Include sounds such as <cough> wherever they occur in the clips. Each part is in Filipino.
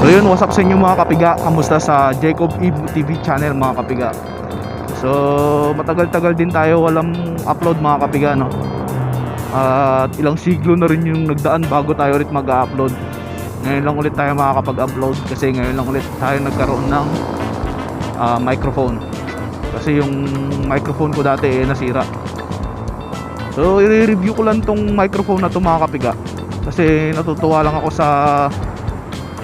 So yun, what's up sa inyo mga kapiga? Kamusta sa Jacob Eve TV channel mga kapiga? So matagal-tagal din tayo walang upload mga kapiga no? At ilang siglo na rin yung nagdaan bago tayo ulit mag-upload Ngayon lang ulit tayo makakapag-upload kasi ngayon lang ulit tayo nagkaroon ng ah, microphone Kasi yung microphone ko dati eh nasira. So i-review ko lang tong microphone na to mga kapiga. Kasi natutuwa lang ako sa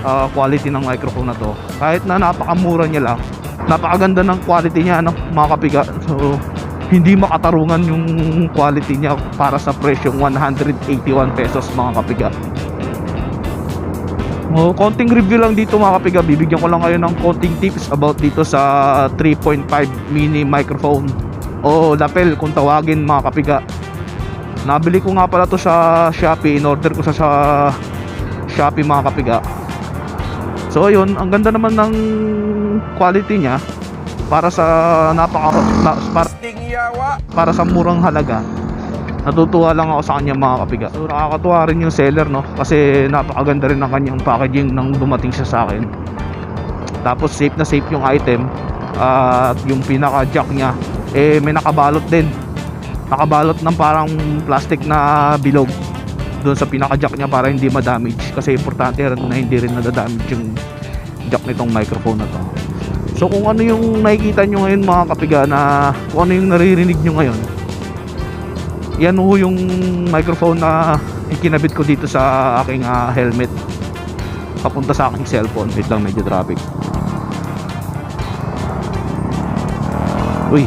ah, quality ng microphone na to. Kahit na napakamura niya lang napakaganda ng quality niya no, mga kapiga. So hindi makatarungan yung quality niya para sa presyong 181 pesos mga kapiga Oh, konting review lang dito mga kapiga. Bibigyan ko lang kayo ng konting tips about dito sa 3.5 mini microphone. O lapel kung tawagin mga kapiga. Nabili ko nga pala to sa Shopee. In order ko sa sa Shopee mga kapiga. So ayun, ang ganda naman ng quality niya. Para sa napaka na, para, para sa murang halaga. Natutuwa lang ako sa kanya mga kapiga. So nakakatuwa rin yung seller no kasi napakaganda rin ng kanyang packaging nang dumating siya sa akin. Tapos safe na safe yung item at yung pinaka jack niya eh may nakabalot din. Nakabalot ng parang plastic na bilog doon sa pinaka-jack niya para hindi ma-damage kasi importante rin na hindi rin nadadamage yung jack nitong microphone na to so kung ano yung nakikita nyo ngayon mga kapiga na kung ano yung naririnig nyo ngayon yan ho yung microphone na ikinabit ko dito sa aking ah, helmet. Papunta sa aking cellphone. Wait lang medyo traffic. Uy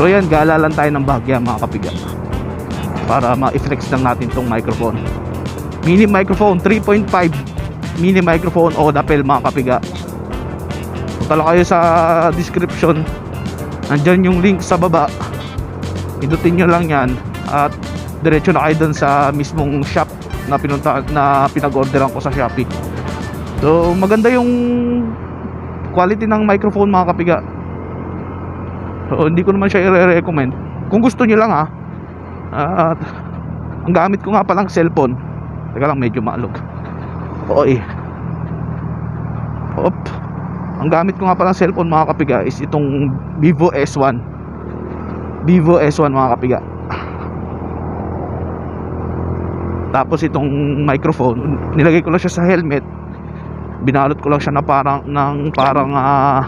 So yan, gala lang tayo ng bahagya mga kapiga. Para ma-flex lang natin tong microphone. Mini microphone 3.5 Mini microphone o lapel mga kapiga. Punta kayo sa description. Nandyan yung link sa baba. Pindutin nyo lang yan At diretso na kayo dun sa mismong shop na pinunta na pinag-orderan ko sa Shopee. So maganda yung quality ng microphone mga kapiga So, hindi ko naman siya i-recommend. Kung gusto niyo lang ha. At ang gamit ko nga palang cellphone. Teka lang medyo maalog. Oy. Hop. Ang gamit ko nga palang cellphone mga kapiga is itong Vivo S1. Vivo S1 mga kapiga. Tapos itong microphone, nilagay ko lang siya sa helmet. Binalot ko lang siya na parang ng parang ah,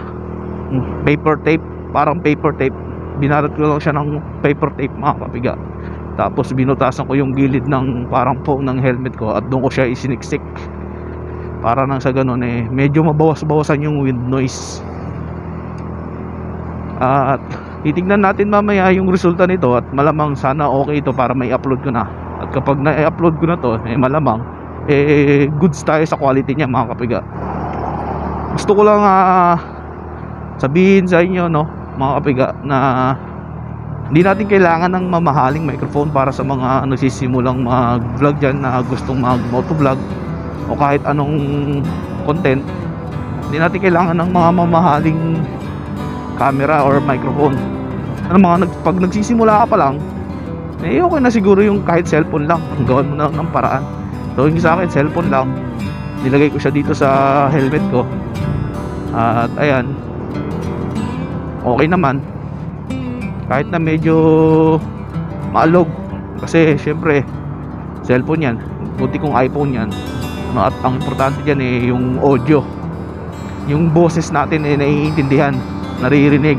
paper tape parang paper tape. Binarot ko lang siya ng paper tape mga kapiga tapos binutasan ko yung gilid ng parang foam ng helmet ko at doon ko siya isiniksik. Para nang sa ganun eh medyo mabawas-bawasan yung wind noise. At titignan natin mamaya yung resulta nito at malamang sana okay ito para may upload ko na. At kapag na-upload ko na to eh malamang eh goods tayo sa quality niya mga kapiga gusto ko lang ah, sabihin sa inyo no mga kapiga na hindi natin kailangan ng mamahaling microphone para sa mga nagsisimulang mag-vlog dyan na gustong mag-motovlog o kahit anong content. Hindi natin kailangan ng mga mamahaling camera or microphone. Ano mga nag, pag nagsisimula ka pa lang eh okay na siguro yung kahit cellphone lang. Gawin mo na ng paraan. So sa akin cellphone lang. Nilagay ko siya dito sa helmet ko. At ayan okay naman. Kahit na medyo maalog. Kasi syempre cellphone yan. Buti kong iPhone yan. No, at ang importante dyan eh yung audio. Yung boses natin eh naiintindihan. Naririnig.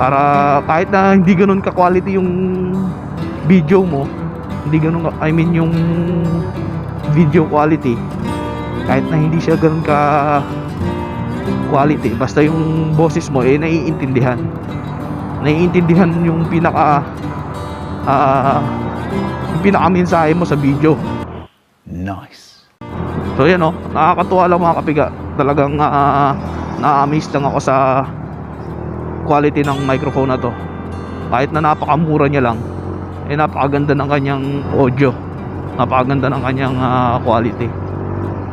Para kahit na hindi ganun ka quality yung video mo hindi ganun I mean yung video quality kahit na hindi siya ganun ka quality. Basta yung boses mo eh naiintindihan. Naiintindihan yung pinaka ah yung pinaka mensahe mo sa video. Nice. so yan oh. Nakakatuwa lang mga kapiga. Talagang ah, na-amaze lang ako sa quality ng microphone na to. Kahit na napakamura niya lang eh napakaganda ng kanyang audio. Napakaganda ng kanyang ah, quality.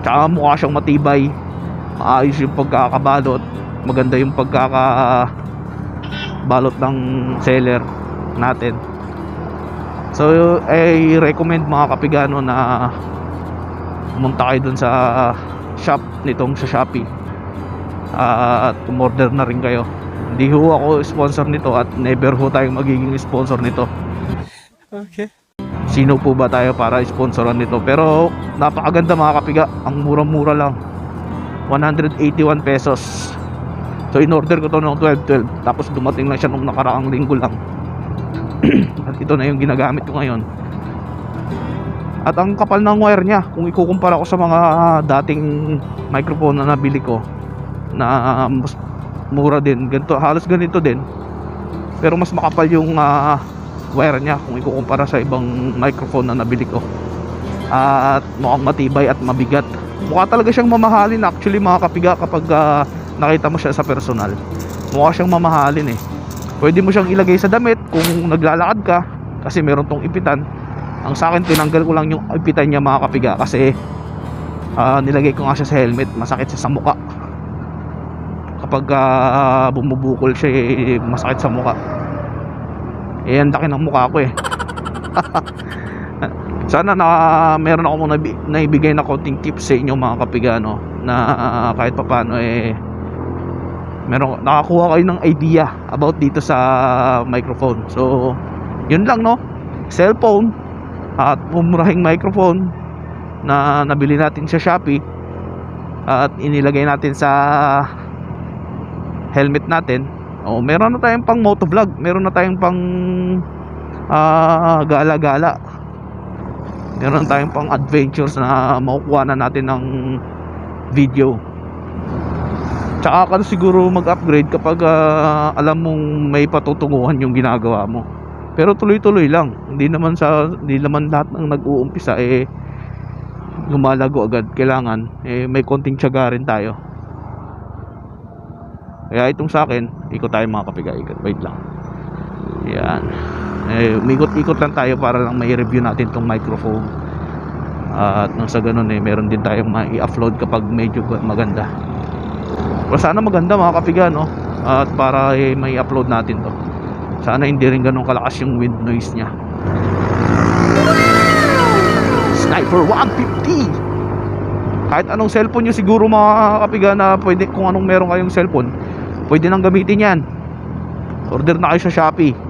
Tsaka mukha siyang matibay maayos yung pagkakabalot. Maganda yung pagkaka balot ng seller natin. So I recommend mga kapigano na pumunta kayo dun sa shop nitong sa Shopee. At umorder na rin kayo. Hindi ho ako sponsor nito at never ho tayong magiging sponsor nito. Okay. sino po ba tayo para sponsoran nito? Pero napakaganda mga kapiga. Ang mura-mura lang 181 pesos. So in order ko to noong 12-12 tapos dumating lang siya nung nakaraang linggo lang. <clears throat> At ito na yung ginagamit ko ngayon. At ang kapal ng wire niya kung ikukumpara ko sa mga dating microphone na nabili ko na mas mura din. Ganito halos ganito din. Pero mas makapal yung ah, wire niya kung ikukumpara sa ibang microphone na nabili ko at mukhang matibay at mabigat. Mukha talaga siyang mamahalin actually mga kapiga kapag ah, nakita mo siya sa personal. Mukha siyang mamahalin eh. Pwede mo siyang ilagay sa damit kung naglalakad ka kasi meron tong ipitan. Ang sa akin tinanggal ko lang yung ipitan niya mga kapiga kasi ah, nilagay ko nga siya sa helmet masakit siya sa mukha kapag ah, bumubukol siya eh, masakit sa mukha eh ang laki ng mukha ko eh <laughs> sana na meron ako nabi- naibigay na konting tips sa inyo mga kapigano na ah, kahit papano eh meron nakakuha kayo ng idea about dito sa microphone. So yun lang no? Cellphone at mumurahing microphone na nabili natin sa Shopee at inilagay natin sa helmet natin. Oh meron na tayong pang motovlog meron na tayong pang ah, gala-gala meron tayong pang adventures na makukuha na natin ng video. Tsaka ka siguro mag-upgrade kapag ah, alam mong may patutunguhan yung ginagawa mo. Pero tuloy-tuloy lang. Hindi naman sa hindi naman lahat ng nag-uumpisa eh lumalago agad. Kailangan eh may konting tiyaga rin tayo. Kaya itong sa akin ikot tayo mga kapiga. Ikot wait lang. Yan eh umikot-ikot lang tayo para lang may review natin tong microphone. At nang sa ganun eh meron din tayong mai-upload kapag medyo maganda. Pero sana maganda mga kapiga no at para eh, may upload natin to. Sana hindi rin ganun kalakas yung wind noise nya Sniper 150 kahit anong cellphone nyo siguro mga kapiga na pwede kung anong meron kayong cellphone pwede nang gamitin yan. Order na kayo sa Shopee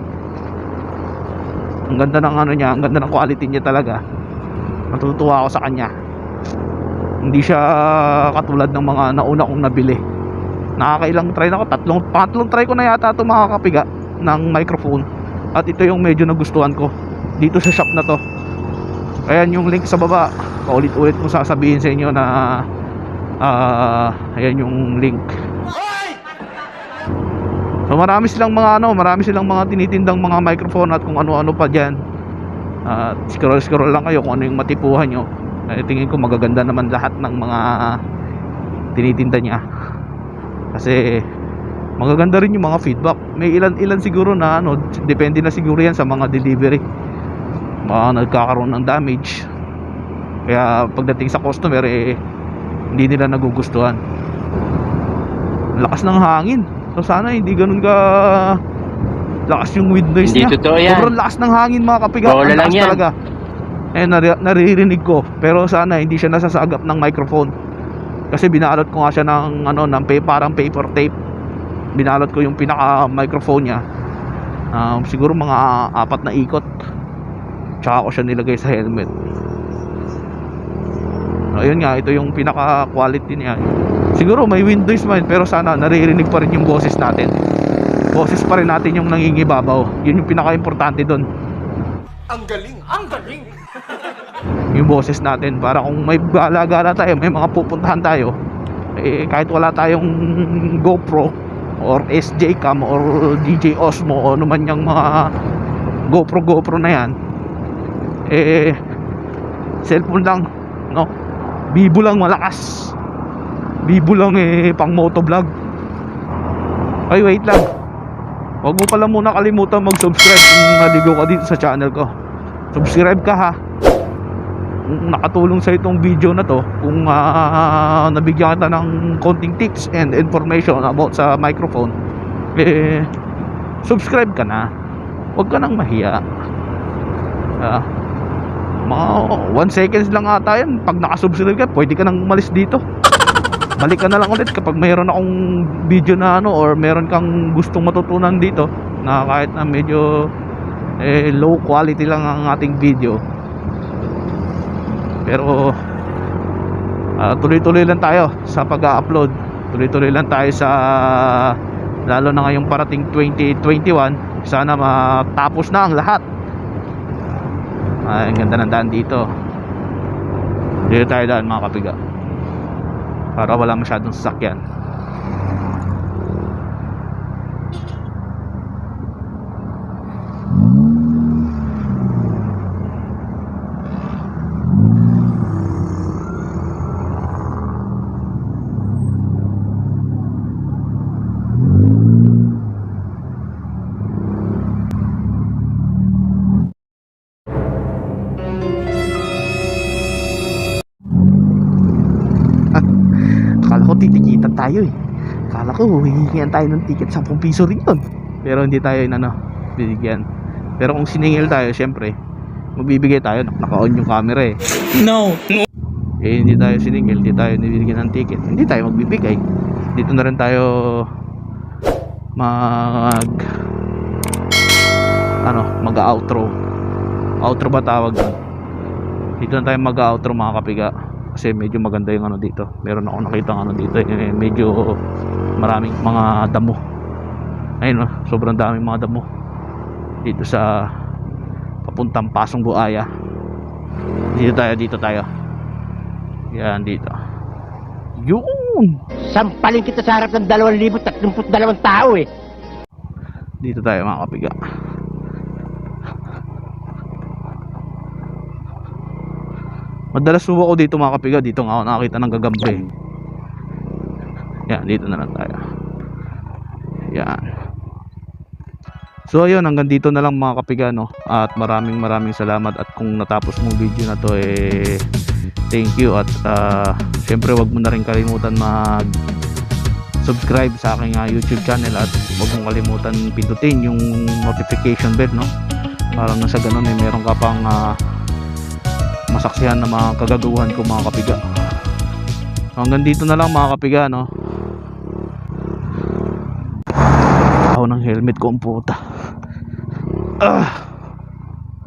ang ganda ng ano niya ang ganda ng quality niya talaga. Natutuwa ako sa kanya. Hindi siya katulad ng mga nauna kong nabili. Nakakailang try na ako. Tatlong, pangatlong try ko na yata ito mga kapiga ng microphone. At ito yung medyo nagustuhan ko. Dito sa shop na to. Ayan yung link sa baba. Paulit-ulit ko sasabihin sa inyo na ah ayan yung link Marami silang mga ano, marami silang mga tinitindang mga microphone at kung ano-ano pa diyan. At scroll scroll lang kayo kung ano yung matipuhan nyo. Eh, tingin ko magaganda naman lahat ng mga tinitinda niya. Kasi magaganda rin yung mga feedback. May ilan-ilan siguro na ano, depende na siguro yan sa mga delivery. Mga nagkakaroon ng damage. Kaya pagdating sa customer eh hindi nila nagugustuhan. Lakas ng hangin. So sana hindi ganun ka lakas yung wind noise Hindi niya. totoo yan. Sobrang lakas ng hangin mga kapiga. Bola Ang lang yan. talaga. Eh nari- naririnig ko. Pero sana hindi siya nasasagap ng microphone. Kasi binalot ko nga siya ng ano ng pa- parang paper tape. Binalot ko yung pinaka microphone niya. Um, siguro mga apat na ikot. Tsaka ko siya nilagay sa helmet. So, ayun nga, ito yung pinaka quality niya. Siguro may wind noise man pero sana naririnig pa rin yung boses natin. Boses pa rin natin yung nangingibabaw. Yun yung pinaka importante doon. Ang galing! Ang galing! <laughs> yung boses natin para kung may gala-gala tayo may mga pupuntahan tayo eh kahit wala tayong GoPro or SJ cam or DJ Osmo o ano man yung mga GoPro GoPro na yan eh cellphone lang no bibo lang malakas bibo lang eh pang motovlog Ay, wait lang. Huwag mo pala muna kalimutan mag-subscribe kung naligo ka dito sa channel ko. Subscribe ka ha. Kung nakatulong sa itong video na to, kung ah, nabigyan kita ng konting tips and information about sa microphone, eh, subscribe ka na. Huwag ka nang mahiya. Ah, mga 1 seconds lang ata yan. Pag nakasubscribe ka, pwede ka nang umalis dito. <laughs> Balik ka na lang ulit kapag mayroon akong video na ano or meron kang gustong matutunan dito na kahit na medyo eh, low quality lang ang ating video. Pero ah, tuloy-tuloy lang tayo sa pag-upload. Tuloy-tuloy lang tayo sa lalo na ngayong parating 2021. Sana matapos na ang lahat. Ay, ang ganda ng daan dito. Dito tayo daan mga kapiga. Para wala masyadong sasakyan. Titikitan tayo eh. Akala ko hihingihan tayo ng ticket 10 piso rin yun. Pero hindi tayo inano, binigyan. Pero kung siningil tayo, syempre, magbibigay tayo, nak- naka-on yung camera eh. No. Eh hindi tayo siningil, hindi tayo nibigyan ng ticket. Hindi tayo magbibigay. Dito na rin tayo mag ano, mag-outro. Outro ba tawag doon? Dito na tayo mag-outro mga kapiga. Kasi medyo maganda yung ano dito. Meron ako nakita ano dito, eh, medyo maraming mga damo. Ayun oh, sobrang daming mga damo. Dito sa papuntang Pasong Buaya. Dito tayo, dito tayo. Yan dito. Yun! Sampalin kita sa harap ng 2,032 tao eh. Dito tayo mga kapiga. Madalas subo ko dito mga kapiga. Dito nga ako nakakita ng gagambe. Yan, dito na lang tayo. Yan. So ayun, hanggang dito na lang mga kapiga no. At maraming maraming salamat at kung natapos mong video na to eh thank you at uh, syempre wag mo na rin kalimutan mag subscribe sa aking ah, YouTube channel at huwag mong kalimutan pindutin yung notification bell no para na sa ganun eh meron ka pang ah, masaksihan na mga kagagawan ko mga kapiga. Hanggang dito na lang mga kapiga no? Ako ng helmet ko ang puta. Ah